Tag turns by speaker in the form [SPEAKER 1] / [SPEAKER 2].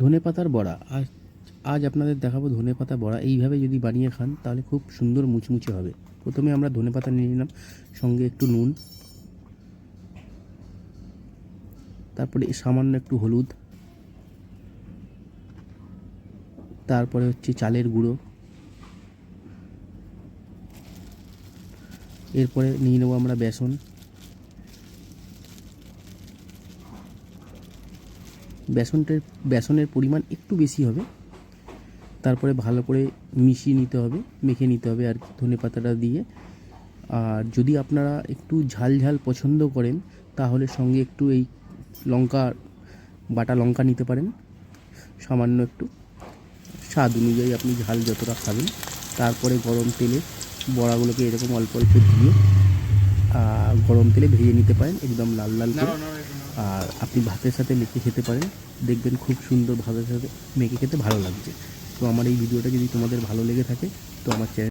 [SPEAKER 1] ধনে পাতার বড়া। আজ আজ আপনাদের দেখাবো ধনে পাতা বড়া। এইভাবে যদি বানিয়ে খান, তাহলে খুব সুন্দর মুচমুচে হবে। প্রথমে আমরা ধনে পাতা নিয়ে নিলাম, সঙ্গে একটু নুন, তারপরে সামান্য একটু হলুদ, তারপরে হচ্ছে চালের গুঁড়ো, এরপরে নিয়ে নেব আমরা বেসন। বেসনটার, বেসনের পরিমাণ একটু বেশি হবে। তারপরে ভালো করে মিশিয়ে নিতে হবে, মেখে নিতে হবে আর ধনে পাতাটা দিয়ে। আর যদি আপনারা একটু ঝাল ঝাল পছন্দ করেন, তাহলে সঙ্গে একটু এই লঙ্কা, বাটা লঙ্কা নিতে পারেন। সামান্য একটু। স্বাদ অনুযায়ী আপনি ঝাল যতটা খাবেন। তারপরে গরম তেলে বড়াগুলোকে এরকম অল্প অল্প দিয়ে গরম তেলে ভেজে নিতে পারেন, একদম লাল লাল করে। আর আপনি ভাতের সাথে মেখে খেতে পারেন। দেখবেন খুব সুন্দর ভাতের সাথে মেখে খেতে ভালো লাগছে। তো আমার এই ভিডিওটা যদি তোমাদের ভালো লেগে থাকে, তো আমার চ্যানেল